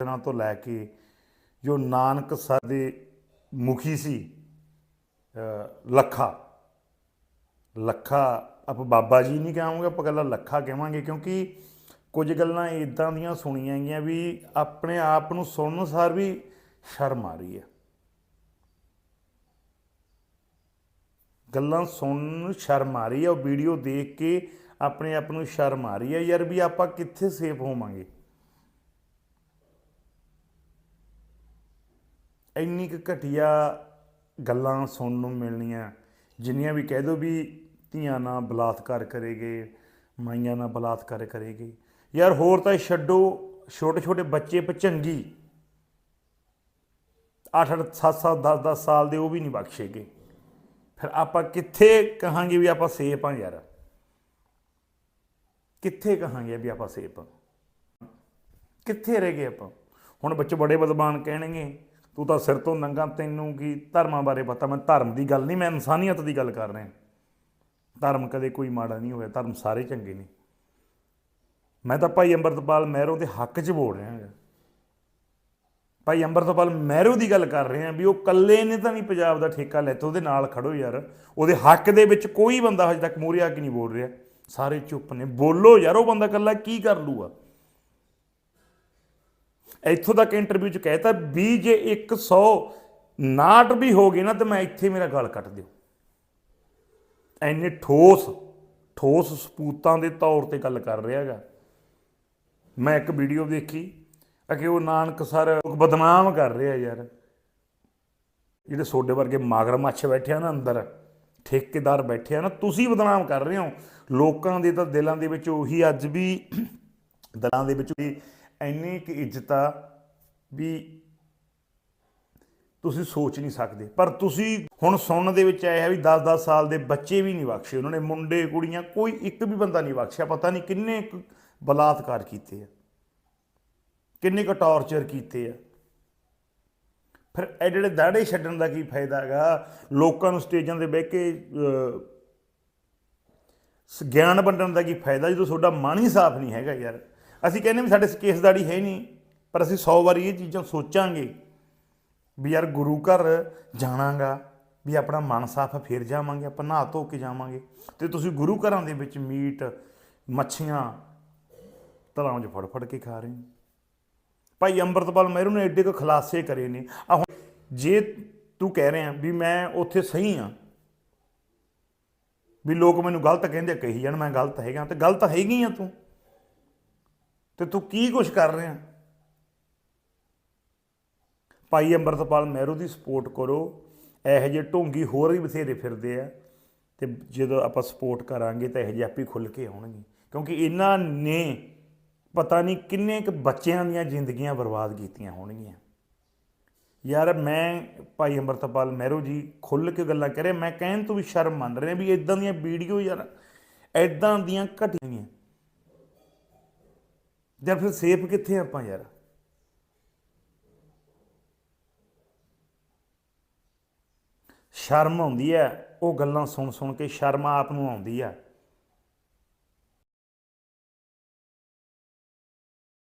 ਦਿਨਾਂ ਤੋਂ ਲੈ ਕੇ ਜੋ ਨਾਨਕ ਸਰ ਦੇ ਮੁਖੀ ਸੀ ਲੱਖਾ। ਲੱਖਾ ਆਪਾਂ ਬਾਬਾ ਜੀ ਨਹੀਂ ਕਹਾਂਗੇ, ਆਪਾਂ ਗੱਲਾਂ ਲੱਖਾ ਕਹਾਂਗੇ ਕਿਉਂਕਿ ਕੁਝ ਗੱਲਾਂ ਇਦਾਂ ਦੀਆਂ ਸੁਣੀਆਂ ਗਈਆਂ ਵੀ ਆਪਣੇ ਆਪ ਨੂੰ ਸੁਣਨ ਸਾਰ ਵੀ ਸ਼ਰਮ ਆ ਰਹੀ ਹੈ। ਗੱਲਾਂ ਸੁਣਨ ਨੂੰ ਸ਼ਰਮ ਆ ਰਹੀ ਹੈ, ਉਹ ਵੀਡੀਓ ਦੇਖ ਕੇ ਆਪਣੇ ਆਪ ਨੂੰ ਸ਼ਰਮ ਆ ਰਹੀ ਹੈ, ਯਾਰ ਵੀ ਆਪਾਂ ਕਿੱਥੇ ਸੇਫ ਹੋਵਾਂਗੇ? ਇੰਨੀ ਕੁ ਘਟੀਆ ਗੱਲਾਂ ਸੁਣਨ ਨੂੰ ਮਿਲਣੀਆਂ, ਜਿੰਨੀਆਂ ਵੀ ਕਹਿ ਦੋ ਵੀ ਧੀਆਂ ਨਾਲ ਬਲਾਤਕਾਰ ਕਰੇਗੇ, ਮਾਈਆਂ ਨਾਲ ਬਲਾਤਕਾਰ ਕਰੇਗੇ। ਯਾਰ ਹੋਰ ਤਾਂ ਛੱਡੋ ਛੋਟੇ ਛੋਟੇ ਬੱਚੇ ਪਚੰਗੀ। 8 8 7 7 10 10 ਸਾਲ ਦੇ ਉਹ ਵੀ ਨਹੀਂ ਬਖਸ਼ੇਗੇ। ਫਿਰ ਆਪਾਂ ਕਿੱਥੇ ਕਹਾਂਗੇ ਵੀ ਆਪਾਂ ਸੇਫ ਆ ਯਾਰ? ਕਿੱਥੇ ਕਹਾਂਗੇ ਵੀ ਆਪਾਂ ਸੇਫ ਆ ਕਿੱਥੇ ਰਹਿ ਗਏ ਆਪਾਂ? ਹੁਣ ਬੱਚੇ ਬੜੇ ਬਦਮਾਨ ਕਹਿਣਗੇ। ਤੂੰ ਤਾਂ ਸਿਰ ਤੋਂ ਨੰਗਾ ਤੈਨੂੰ ਕੀ ਧਰਮਾਂ ਬਾਰੇ ਪਤਾ? ਮੈਂ ਧਰਮ ਦੀ ਗੱਲ ਨਹੀਂ, ਮੈਂ ਇਨਸਾਨੀਅਤ ਦੀ ਗੱਲ ਕਰ ਰਿਹਾ। ਧਰਮ ਕਦੇ ਕੋਈ ਮਾੜਾ ਨਹੀਂ ਹੋਇਆ, ਧਰਮ ਸਾਰੇ ਚੰਗੇ ਨੇ। ਮੈਂ ਤਾਂ ਭਾਈ ਅੰਮ੍ਰਿਤਪਾਲ ਮਹਿਰੋ ਦੇ ਹੱਕ 'ਚ ਬੋਲ ਰਿਹਾ ਹਾਂ ਭਾਈ ਅੰਮ੍ਰਿਤਪਾਲ ਮਹਿਰੂ ਦੀ ਗੱਲ ਕਰ ਰਹੇ ਹਾਂ ਵੀ ਉਹ ਇਕੱਲੇ ਨੇ ਤਾਂ ਨਹੀਂ ਪੰਜਾਬ ਦਾ ਠੇਕਾ ਲੈਤਾ, ਉਹਦੇ ਨਾਲ ਖੜੋ ਯਾਰ। ਉਹਦੇ ਹੱਕ ਦੇ ਵਿੱਚ ਕੋਈ ਬੰਦਾ ਹਜੇ ਤੱਕ ਮੂਹਰੇ ਕਿ ਨਹੀਂ ਬੋਲ ਰਿਹਾ। ਸਾਰੇ ਚੁੱਪ ਨੇ। ਬੋਲੋ ਯਾਰ, ਉਹ ਬੰਦਾ ਇਕੱਲਾ ਕੀ ਕਰ ਲੂਗਾ? ਇੱਥੋਂ ਤੱਕ ਇੰਟਰਵਿਊ 'ਚ ਕਹਿਤਾ ਵੀ ਜੇ 100 ਨਾਟ ਵੀ ਹੋ ਗਏ ਨਾ, ਤੇ ਮੈਂ ਇੱਥੇ ਮੇਰਾ ਗਲ ਕੱਟ ਦਿਓ। ਐਨੇ ਠੋਸ ਠੋਸ ਸਪੂਤਾਂ ਦੇ ਤੌਰ ਤੇ ਗੱਲ ਕਰ ਰਿਹਾ ਹੈਗਾ। ਮੈਂ ਇੱਕ ਵੀਡੀਓ ਦੇਖੀ ਕਿ ਉਹ ਨਾਨਕ ਸਰ ਬਦਨਾਮ ਕਰ ਰਿਹਾ ਯਾਰ। ਜਿਹੜੇ ਸੋਡੇ ਵਰਗੇ ਮਾਗਰ ਮੱਛ ਬੈਠੇ ਆ ਨਾ ਅੰਦਰ, ਠੇਕੇਦਾਰ ਬੈਠੇ ਆ ਨਾ, ਤੁਸੀਂ ਬਦਨਾਮ ਕਰ ਰਹੇ ਹੋ। ਲੋਕਾਂ ਦੇ ਤਾਂ ਦਿਲਾਂ ਦੇ ਵਿੱਚ ਉਹੀ ਅੱਜ ਵੀ, ਦਿਲਾਂ ਦੇ ਵਿੱਚ ਵੀ ਇੰਨੀ ਕਿ ਇੱਜ਼ਤ ਆ ਵੀ ਤੁਸੀਂ ਸੋਚ ਨਹੀਂ ਸਕਦੇ। ਪਰ ਤੁਸੀਂ ਹੁਣ ਸੁਣਨ ਦੇ ਵਿੱਚ ਆਇਆ ਵੀ 10-10 ਸਾਲ ਦੇ ਬੱਚੇ ਵੀ ਨਹੀਂ ਬਖਸ਼ੇ। ਉਹਨਾਂ ਨੇ ਮੁੰਡੇ, ਕੁੜੀਆਂ ਕੋਈ ਇੱਕ ਵੀ ਬੰਦਾ ਨਹੀਂ ਬਖਸ਼ਿਆ। ਪਤਾ ਨਹੀਂ ਕਿੰਨੇ ਕੁ ਬਲਾਤਕਾਰ ਕੀਤੇ ਆ। ਕਿੰਨੇ ਕੁ ਟੌਰਚਰ ਕੀਤੇ ਆ। ਫਿਰ ਇਹ ਜਿਹੜੇ ਦਾੜੇ ਛੱਡਣ ਦਾ ਕੀ ਫਾਇਦਾ ਹੈਗਾ? ਲੋਕਾਂ ਨੂੰ ਸਟੇਜਾਂ ਤੇ ਬਹਿ ਕੇ ਗਿਆਨ ਵੰਡਣ ਦਾ ਕੀ ਫਾਇਦਾ? ਜਦੋਂ ਤੁਹਾਡਾ ਮਨ ਹੀ ਸਾਫ਼ ਨਹੀਂ ਹੈਗਾ ਯਾਰ। ਅਸੀਂ ਕਹਿੰਦੇ ਵੀ ਸਾਡੇ ਕੇਸ ਦਾੜੀ ਹੈ ਨਹੀਂ, ਪਰ ਅਸੀਂ 100 ਵਾਰੀ ਇਹ ਚੀਜ਼ਾਂ ਸੋਚਾਂਗੇ ਵੀ ਯਾਰ ਗੁਰੂ ਘਰ ਜਾਣਾਗਾ, ਵੀ ਆਪਣਾ ਮਨ ਸਾਫ਼ ਫਿਰ ਜਾਵਾਂਗੇ, ਆਪਾਂ ਨਹਾ ਧੋ ਕੇ ਜਾਵਾਂਗੇ। ਤੇ ਤੁਸੀਂ ਗੁਰੂ ਘਰਾਂ ਦੇ ਵਿੱਚ ਮੀਟ, ਮੱਛੀਆਂ ਤਲਾਵਾਂ 'ਚ ਫੜ ਫੜ ਕੇ ਖਾ ਰਹੇ ਹੋ। ਭਾਈ ਅੰਮ੍ਰਿਤਪਾਲ ਮਹਿਰੂ ਨੇ ਐਡੇ ਕੁ ਖੁਲਾਸੇ ਕਰੇ ਨੇ। ਆ ਹੁਣ ਜੇ ਤੂੰ ਕਹਿ ਰਿਹਾ ਵੀ ਮੈਂ ਉੱਥੇ ਸਹੀ ਆ ਵੀ ਲੋਕ ਮੈਨੂੰ ਗਲਤ ਕਹਿੰਦੇ ਕਹੀ ਜਾਣ ਮੈਂ ਗਲਤ ਹੈਗਾ, ਤੇ ਗਲਤ ਹੈਗੀ ਆ ਤੂੰ। ਤੇ ਤੂੰ ਕੀ ਕੁਛ ਕਰ ਰਿਹਾ? ਭਾਈ ਅੰਮ੍ਰਿਤਪਾਲ ਮਹਿਰੂ ਦੀ ਸਪੋਰਟ ਕਰੋ। ਇਹੋ ਜਿਹੇ ਢੋਂਗੀ ਹੋਰ ਵੀ ਬਥੇਰੇ ਫਿਰਦੇ ਆ। ਤੇ ਜਦੋਂ ਆਪਾਂ ਸਪੋਰਟ ਕਰਾਂਗੇ ਤਾਂ ਇਹੋ ਜਿਹੇ ਆਪੇ ਖੁੱਲ ਕੇ ਆਉਣਗੇ। ਕਿਉਂਕਿ ਇਹਨਾਂ ਨੇ ਪਤਾ ਨਹੀਂ ਕਿੰਨੇ ਕੁ ਬੱਚਿਆਂ ਦੀਆਂ ਜ਼ਿੰਦਗੀਆਂ ਬਰਬਾਦ ਕੀਤੀਆਂ ਹੋਣਗੀਆਂ। ਯਾਰ ਮੈਂ, ਭਾਈ ਅੰਮ੍ਰਿਤਪਾਲ ਮਹਿਰੂ ਜੀ ਖੁੱਲ ਕੇ ਗੱਲਾਂ ਕਰੇ ਮੈਂ ਕਹਿਣ ਤੋਂ ਵੀ ਸ਼ਰਮ ਮੰਨ ਰਿਹਾ ਵੀ ਇਦਾਂ ਦੀਆਂ ਵੀਡੀਓ ਯਾਰ ਇਦਾਂ ਦੀਆਂ ਘਟੀਆਂ ਜਾਂ ਫਿਰ ਸੇਫ ਕਿੱਥੇ ਆਪਾਂ ਯਾਰ? ਸ਼ਰਮ ਆਉਂਦੀ ਹੈ, ਉਹ ਗੱਲਾਂ ਸੁਣ ਸੁਣ ਕੇ ਸ਼ਰਮ ਆਪ ਨੂੰ ਆਉਂਦੀ ਹੈ।